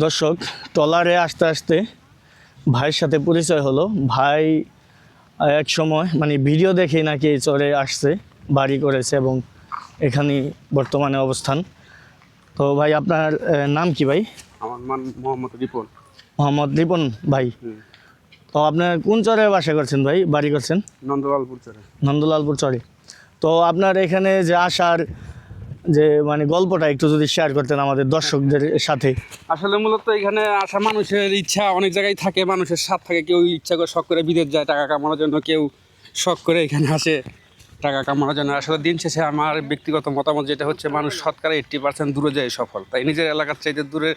দর্শক ট্রলারে আসতে আসতে ভাইয়ের সাথে পরিচয় হলো। ভাই এক সময় মানে ভিডিও দেখে নাকি এই চরে আসছে বাড়ি করেছে এবং এখানে বর্তমানে অবস্থান। তো ভাই আপনার নাম কি ভাই? আমার মান মোহাম্মদ রিপন। মোহাম্মদ রিপন ভাই। তো আপনার কোন চরে বাসা করছেন ভাই? বাড়ি করছেন? নন্দলালপুর চরে। নন্দলালপুর চরে। তো আপনার এখানে যে আসার যে মানে গল্পটা একটু যদি শেয়ার করতেন আমাদের দর্শকদের সাথে। আসলে মূলত এখানে আসা মানুষের ইচ্ছা অনেক জায়গায় থাকে, মানুষের স্বাদ থাকে, কেউ ইচ্ছা করে শখ করে বিদেশ যায়, টাকা কামানোর জন্য কেউ শখ করে এখানে আসে, টাকা কামানোর জন্য। আসলে দিন শেষে আমার ব্যক্তিগত মতামত যেটা হচ্ছে, মানুষ শতকরা এইট্টি পার্সেন্ট দূরে যায় সফল। তাই নিজের এলাকার চাইতে দূরে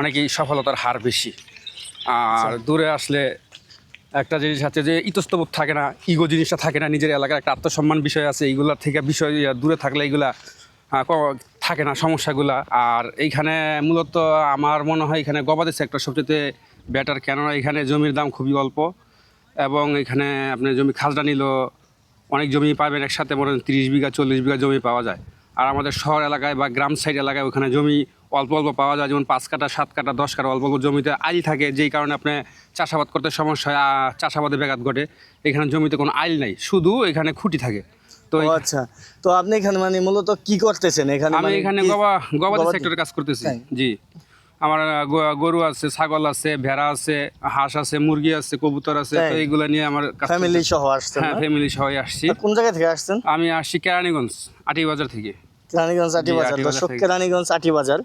অনেকেই সফলতার হার বেশি। আর দূরে আসলে একটা জিনিস আছে যে ইতস্তবোধ থাকে না ইগো জিনিসটা থাকে না, নিজের এলাকার একটা আত্মসম্মান বিষয় আছে, এইগুলার থেকে বিষয়, দূরে থাকলে এইগুলা থাকে না সমস্যাগুলা। আর এইখানে মূলত আমার মনে হয় এখানে গবাদি সেক্টর সবচেয়ে বেটার কেননা এখানে জমির দাম খুবই অল্প এবং এখানে আপনি জমি খাজনা নিল অনেক জমি পাবেন একসাথে, মনে হয় তিরিশ বিঘা, চল্লিশ বিঘা জমি পাওয়া যায়। আর আমাদের শহর এলাকায় বা গ্রাম সাইড এলাকায় ওখানে জমি অল্প অল্প পাওয়া যায়, যেমন পাঁচ কাটা সাত কাটা দশ কাটা অল্প অল্প জমিতে আইল থাকে, যেই কারণে আপনি চাষাবাদ করতে সমস্যা হয় চাষাবাদে ব্যাঘাত ঘটে। এখানে জমিতে কোনো আইল নাই, শুধু এখানে খুঁটি থাকে। তো আচ্ছা। তো আপনি এখানে মানে মূলত কি করতেছেন? এখানে আমি মানে এখানে গবা গবাদি সেক্টরে কাজ করতেছি। জি। আমার গরু আছে ছাগল আছে ভেড়া আছে হাঁস আছে মুরগি আছে কবুতর আছে তো? এইগুলা নিয়ে আমার ফ্যামিলি সহ আসছেন হ্যাঁ ফ্যামিলি সবাই আসছি। কোন জায়গা থেকে আসছেন? আমি আসছি কেরানীগঞ্জ আটি বাজার থেকে। কেরানীগঞ্জ আটি বাজার দর্শক কেরানীগঞ্জ আটি বাজার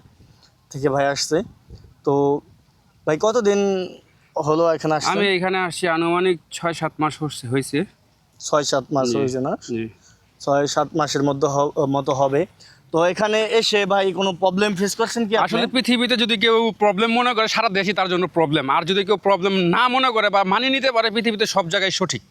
থেকে ভাই আসছে। তো ভাই কতদিন হলো এখানে আসছেন? আমি এখানে আসছি আনুমানিক ছয় সাত মাস হয়েছে। ছয় সাত মাস হয়েছে না? ছয় সাত মাসের মধ্যে মতো হবে। তো এখানে এসে ভাই কোনো প্রবলেম ফেস করছেন কি আসলে পৃথিবীতে যদি কেউ প্রবলেম মনে করে সারা দেশই তার জন্য প্রবলেম আর যদি কেউ প্রবলেম না মনে করে বা মানিয়ে নিতে পারে পৃথিবীতে সব জায়গায় সঠিক।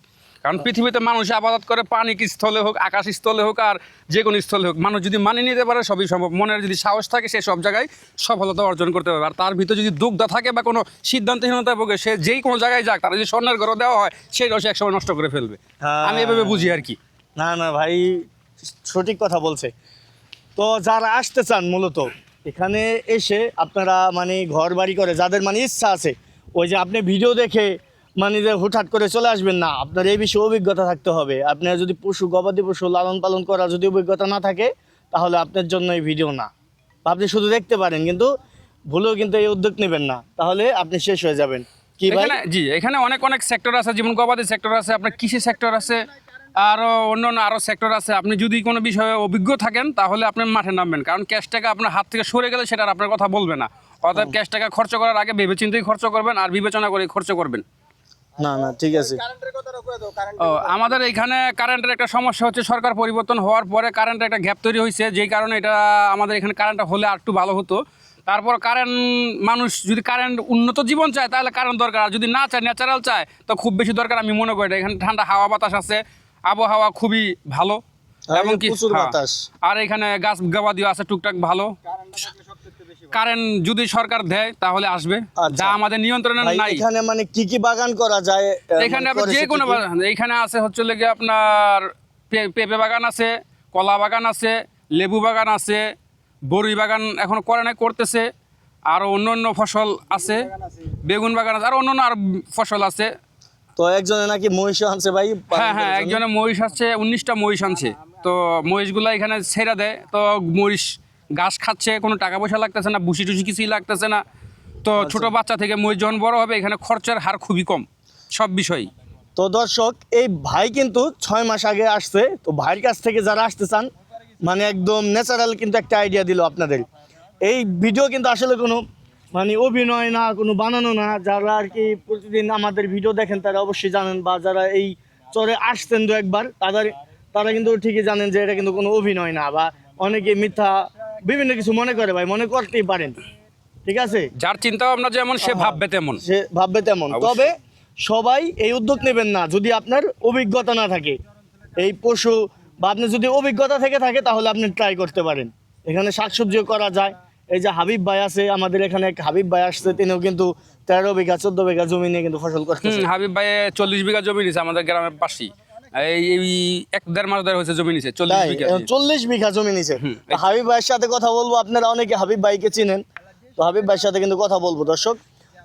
কারণ পৃথিবীতে মানুষ আবাদত করে পানি স্থলে হোক আকাশ স্থলে হোক আর যে কোনো স্থলে হোক মানুষ যদি মানিয়ে নিতে পারে সবই সম্ভব। মনের যদি সাহস থাকে সে সব জায়গায় সফলতা অর্জন করতে পারবে। আর তার ভিতরে যদি দুগ্ধা থাকে বা কোনো সিদ্ধান্তহীনতা ভোগে সে যেই কোনো জায়গায় যাক তার যদি স্বর্ণের ঘর দেওয়া হয় সেটাও সে একসময় নষ্ট করে ফেলবে। হ্যাঁ। আমি এভাবে বুঝি আর কি। না না, ভাই, সঠিক কথা বলছে। তো যারা আসতে চান মূলত, এখানে এসে আপনারা মানে ঘর বাড়ি করে, যাদের মানে ইচ্ছা আছে, ওই যে আপনি ভিডিও দেখে মানে যে হুটহাট করে চলে আসবেন না, আপনার এই বিষয়ে অভিজ্ঞতা থাকতে হবে। আপনার যদি পশু, গবাদি পশু লালন পালন করার যদি অভিজ্ঞতা না থাকে, তাহলে আপনার জন্য এই ভিডিও না। আপনি শুধু দেখতে পারেন, কিন্তু ভুলেও কিন্তু এই উদ্যোগ নেবেন না। তাহলে আপনি শেষ হয়ে যাবেন। কি ভাই? জি, এখানে অনেক অনেক সেক্টর আছে, যেমন গবাদি সেক্টর আছে, আপনার কৃষি সেক্টর আছে আরও অন্য অন্য আরও সেক্টর আছে। আপনি যদি কোনো বিষয়ে অভিজ্ঞ থাকেন তাহলে আপনি মাঠে নামবেন। কারণ ক্যাশ টাকা আপনার হাত থেকে সরে গেলে সেটা আর আপনার কথা বলবে না। অর্থাৎ ক্যাশ টাকা খরচ করার আগে ভেবে চিন্তেই খরচ করবেন আর বিবেচনা করে খরচ করবেন। না না ঠিক আছে। ও আমাদের এখানে কারেন্টের একটা সমস্যা হচ্ছে সরকার পরিবর্তন হওয়ার পরে কারেন্টের একটা গ্যাপ তৈরি হয়েছে। যেই কারণে এটা আমাদের এখানে কারেন্টটা হলে আর একটু ভালো হতো। তারপর কারেন্ট মানুষ যদি কারেন্ট উন্নত জীবন চায় তাহলে কারেন্ট দরকার। আর যদি না চায় ন্যাচারাল চায় তো খুব বেশি দরকার আমি মনে করি না। এখানে ঠান্ডা হাওয়া বাতাস আছে আবহাওয়া খুবই ভালো আর এবং কি হ্যাঁ। আর এখানে গাছ গাবাদিও আছে টুকটাক ভালো। কারেন্ট যদি সরকার দেয় তাহলে আসবে। আচ্ছা। যা আমাদের নিয়ন্ত্রণে নাই। এখানে মানে কি কি বাগান করা যায় এখানে যে কোনো এইখানে আছে হচ্ছে লেগে আপনার পেঁপে বাগান আছে কলা বাগান আছে লেবু বাগান আছে বরুই বাগান এখন করে নাই করতেছে। আরও অন্য অন্য ফসল আছে বেগুন বাগান আছে আর অন্য অন্য আর ফসল আছে। তো একজনে নাকি মহিষ আনছে ভাই? হ্যাঁ হ্যাঁ একজনে মহিষ আছে উনিশটা মহিষ আনছে। তো মহিষগুলো এখানে ছেড়ে দেয়। তো মহিষ ঘাস খাচ্ছে কোনো টাকা পয়সা লাগতেছে না বুসি টুসি কিছুই লাগতেছে না। তো আচ্ছা। ছোট বাচ্চা থেকে মহিষ যখন বড় হবে এখানে খরচার হার খুবই কম সব বিষয়ই। তো দর্শক এই ভাই কিন্তু ছয় মাস আগে আসছে। তো ভাইয়ের কাছ থেকে যারা আসতে চান মানে একদম ন্যাচারাল কিন্তু একটা আইডিয়া দিল আপনাদের। এই ভিডিও কিন্তু আসলে কোনো মানে অভিনয় না কোনো বানানো না যারা আর কি প্রতিদিন আমাদের ভিডিও দেখেন তারা অবশ্যই জানেন বা যারা এই চরে আসতেন দু একবার তাদের তারা কিন্তু ঠিকই জানেন যে এটা কিন্তু কোনো অভিনয় না বা অনেকে মিথ্যা বিভিন্ন কিছু মনে করে ভাই মনে করতেই পারেন। ঠিক আছে? যার চিন্তা ভাবনা যেমন সে ভাববে তেমন। সে ভাববে তেমন। তবে সবাই এই উদ্যোগ নেবেন না যদি আপনার অভিজ্ঞতা না থাকে। এই পশু বা আপনি যদি অভিজ্ঞতা থেকে থাকে তাহলে আপনি ট্রাই করতে পারেন। এখানে শাকসবজিও করা যায়। এই যে হাবিব ভাই আছে আমাদের এখানে এক হাবিব ভাই আসছে তিনিও কিন্তু তেরো বিঘা চোদ্দ বিঘা জমি নিয়ে কিন্তু ফসল করতেছে। হুম, হাবিব ভাই চল্লিশ বিঘা জমি নিছে আমাদের গ্রামের পাশেই। এই এক দেড় মাস ধরে হয়েছে জমি নিছে চল্লিশ বিঘা চল্লিশ বিঘা জমি নিছে। হাবিব ভাইয়ের সাথে কথা বলব আপনারা অনেকে হাবিব ভাইকে চিনেন। তো হাবিব ভাইয়ের সাথে কিন্তু কথা বলব দর্শক।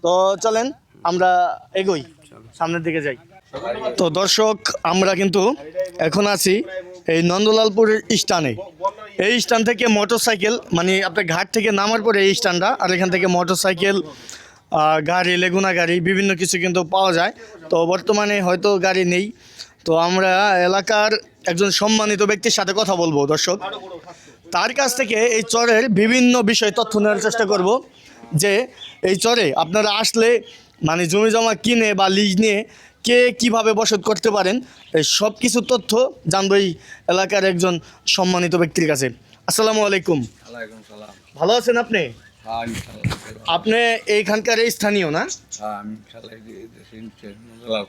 তো চলেন আমরা এগোই সামনের দিকে যাই। তো দর্শক আমরা কিন্তু এখন আছি এই নন্দলালপুরের স্টানে এই স্টান থেকে মোটর সাইকেল মানে আপনার ঘাট থেকে নামার পরে এই স্টানটা আর এখান থেকে মোটর সাইকেল গাড়ি, লেগুনা গাড়ি, বিভিন্ন কিছু কিন্তু পাওয়া যায়। তো বর্তমানে হয়তো গাড়ি নেই। তো আমরা এলাকার একজন সম্মানিত ব্যক্তির সাথে কথা বলব, দর্শক। তার কাছ থেকে এই চরের বিভিন্ন বিষয় তথ্য নেওয়ার চেষ্টা করব, যে এই চরে আপনারা আসলে মানে জমি জমা কিনে বা লিজ নিয়ে কে কীভাবে বসত করতে পারেন এই সব কিছু তথ্য জানব এই এলাকার একজন সম্মানিত ব্যক্তির কাছে। আসসালামু আলাইকুম। ভালো আছেন আপনি? হ্যাঁ আপনি এইখানকার এই স্থানীয় না? হ্যাঁ এই এই।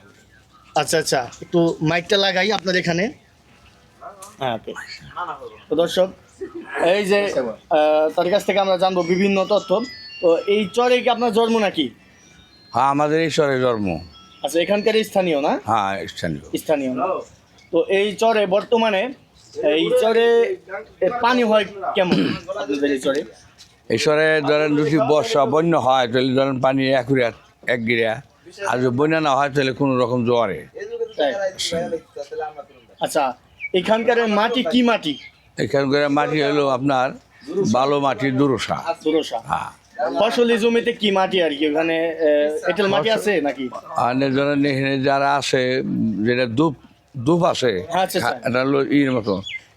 আচ্ছা আচ্ছা একটু মাইকটা লাগাই আপনার এখানে। হ্যাঁ তো দর্শক এই যে আহ, তার কাছ থেকে আমরা জানব বিভিন্ন তথ্য। তো এই চরে কি আপনার জন্ম নাকি? হ্যাঁ আমাদের ঈশ্বরের জন্ম। আচ্ছা এখানকার স্থানীয় না? হ্যাঁ স্থানীয়। স্থানীয় না। তো এই চরে বর্তমানে এই চরে পানি হয় কেমন? আপনাদের এই চরে? ঈশ্বরে ধরেন যদি বর্ষা বন্য হয় তাহলে ধরেন পানি একুরে এক গিরা। আর যদি বন্যা না হয় তাহলে কোনো রকম জোয়ারে। আচ্ছা এখানকার মাটি কি মাটি? এখানকার মাটি হলো আপনার বালো মাটির দুরসা। দুরসা। হ্যাঁ। ফসলি জমিতে কি মাটি আর কি? ওখানে এঁটেল মাটি আছে নাকি? আর এখানে যারা আছে যেটা ধূপ ধূপ আছে আচ্ছা, আচ্ছা। এটা হলো ইর মতো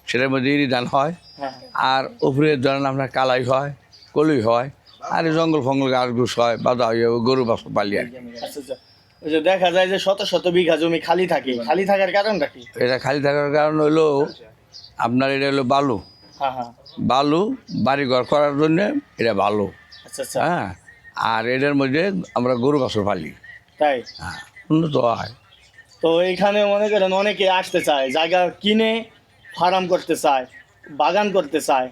সেটার মধ্যে ইরি ধান হয় হ্যাঁ। আর উপরে ধরেন আপনার কালাই হয় কলুই হয় আর জঙ্গল ফঙ্গল গাছ গুছ হয় বাধা হয় গরু বাস পালি আর। আচ্ছা যে দেখা যায় যে শত শত বিঘা জমি খালি থাকে খালি থাকার কারণটা কি? এটা খালি থাকার কারণ হলো আপনার এটা হলো বালু। হ্যাঁ হ্যাঁ। বালু বাড়ি ঘর করার জন্য এটা ভালো আচ্ছা হ্যাঁ আর এটার মধ্যে আমরা গরু বাছর পালি। তাই? হ্যাঁ উন্নত হয়। তো এখানে মনে করেন অনেকে আসতে চায় জায়গা কিনে ফার্ম করতে চায় বাগান করতে চায়।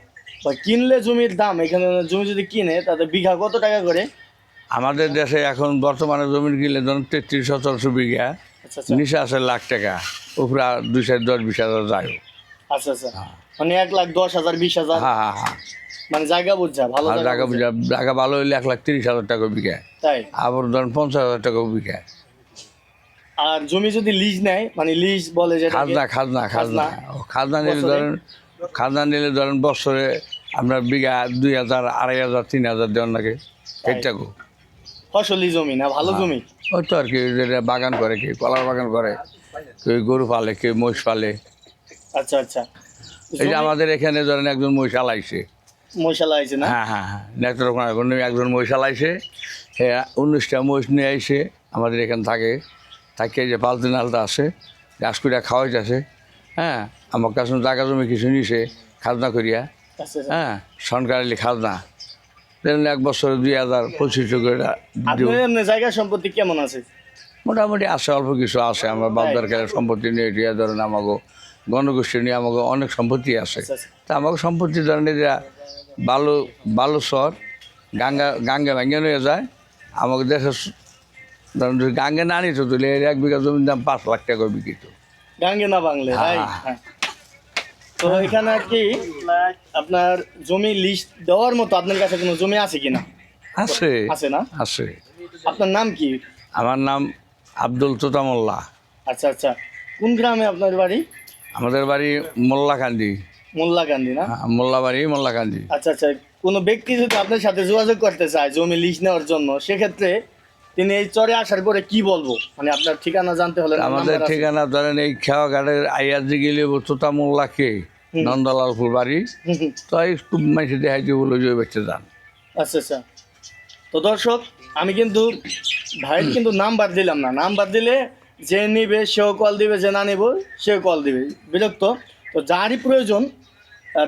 বা কিনলে জমির দাম এখানে জমি যদি কিনে তাতে বিঘা কত টাকা করে? আমাদের দেশে এখন বর্তমানে জমিন কিনলে ধরুন তেত্রিশ শতাংশ বিঘা আচ্ছা আচ্ছা। নিচে আছে লাখ টাকা উপরে দুই চার দশ বিশ হাজার যায় আচ্ছা আচ্ছা। মানে এক লাখ দশ হাজার বিশ হাজার। হ্যাঁ হ্যাঁ হ্যাঁ। মানে জায়গা বুঝছা ভালো আর জায়গা বুঝছা। টাকা ভালো হইলে এক লাখ তিরিশ হাজার টাকা বিঘা তাই? আবার ধরেন পঞ্চাশ হাজার টাকা বিঘা আর জমি যদি লিজ নেয় মানে লিজ বলে যেটা খাজনা খাজনা খাজনা। খাজনা। নিলে বছরে? ধরেন খাজনা নিলে ধরেন বছরে আপনার বিঘা দুই হাজার আড়াই হাজার তিন হাজার দেওয়ার লাগে এটাকু ফসলি জমি না ভালো জমি? ওই তো আর কি বাগান করে কি কলার বাগান করে কেউ গরু পালে কেউ মহিষ পালে। আচ্ছা আচ্ছা। এই যে আমাদের এখানে ধরেন একজন মহিষ আলাইছে মশালা আছে না? হ্যাঁ হ্যাঁ হ্যাঁ। নেত্রকোনা একজন মহিষ আলাইছে হ্যাঁ উনিশটা মহিষ নিয়ে আইসে আমাদের এখানে থাকে। থাকে যে পালতু নালটা আছে ঘাস করিয়া খাওয়াইতেছে। হ্যাঁ আমার কাছে জায়গা জমি কিছু নিছে খাজনা করিয়া আচ্ছা আচ্ছা। হ্যাঁ সরকারি খাজনা। এক বছরে দুই হাজার পঁচিশশো করে জায়গা সম্পত্তি কেমন আছে? মোটামুটি আছে অল্প কিছু আছে। আমার বাপদার খেলে সম্পত্তি নিয়ে ধরেন আমাকে গণগোষ্ঠী নিয়ে আমাকে অনেক সম্পত্তি আছে। আচ্ছা, আচ্ছা। তা আমাকে সম্পত্তি ধরেন যে বালু বালু শহর গাঙ্গা গাঙ্গে ভেঙে নিয়ে যায়। আমাকে দেশে ধরেন যদি গাঙ্গে না নিত তুলে এক বিঘা জমির দাম পাঁচ লাখ টাকা বিক্রিত গাঙ্গে না বাংলে হ্যাঁ, হ্যাঁ। তো এখানে আর কি আপনার জমি লিস্ট দেওয়ার মতো আপনার কাছে কোনো জমি আছে কিনা? আছে। আছে না? আছে। আপনার নাম কি? আমার নাম আব্দুল তোতামল্লা। আচ্ছা আচ্ছা। কোন গ্রামে আপনার বাড়ি? আমাদের বাড়ি মোল্লাকান্দি মোল্লাকান্দি না? হ্যাঁ, মোল্লাবাড়ি মোল্লাকান্দি আচ্ছা আচ্ছা কোনো ব্যক্তি যদি আপনার সাথে যোগাযোগ করতে চায় জমি লিজ নেওয়ার জন্য সেক্ষেত্রে তিনি এই চরে আসার পরে কি বলব? মানে আপনার ঠিকানা জানতে হলে আমাদের ঠিকানা ধরেন এই খেয়াঘাটের আইয়াজি গেলে তোতা মোল্লাকে নন্দলালপুর বাড়ি। তো এই মাইসে দেখাই দিয়ে বলে যে বেঁচে যান। আচ্ছা আচ্ছা। তো দর্শক আমি কিন্তু ভাইয়ের কিন্তু নাম্বার দিলাম না। নাম্বার দিলে যে নিবে সেও কল দিবে যে না নিব সেও কল দিবে। বিরক্ত? তো যারই প্রয়োজন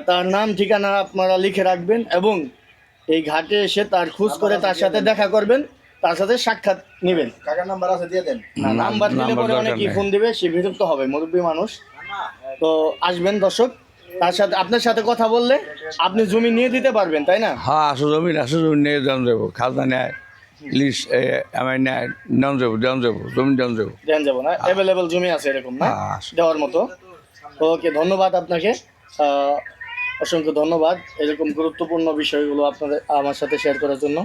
তার নাম ঠিকানা আপনারা লিখে রাখবেন এবং এই ঘাটে এসে তার খোঁজ করে তার সাথে দেখা করবেন তার সাথে সাক্ষাৎ নেবেন। কাকার নাম্বার আছে দিয়ে দেন। নাম্বার দিলে পরে অনেকেই ফোন দিবে সে বিরক্ত হবে মুরব্বী মানুষ। তো আসবেন দর্শক তার সাথে আপনার সাথে কথা বললে আপনি জমি নিয়ে দিতে পারবেন তাই না? হ্যাঁ আসো জমি আসো জমি নিয়ে জন যাব খাজনা নেয়। লিস আমার না ডাউন যাব ডাউন যাব জমি ডাউন যাব। ডাউন যাব না অ্যাভেলেবল জমি আছে এরকম না? হ্যাঁ, দেওয়ার মতো। ওকে ধন্যবাদ আপনাকে। অসংখ্য ধন্যবাদ এরকম গুরুত্বপূর্ণ বিষয়গুলো আপনাদের আমার সাথে শেয়ার করার জন্য।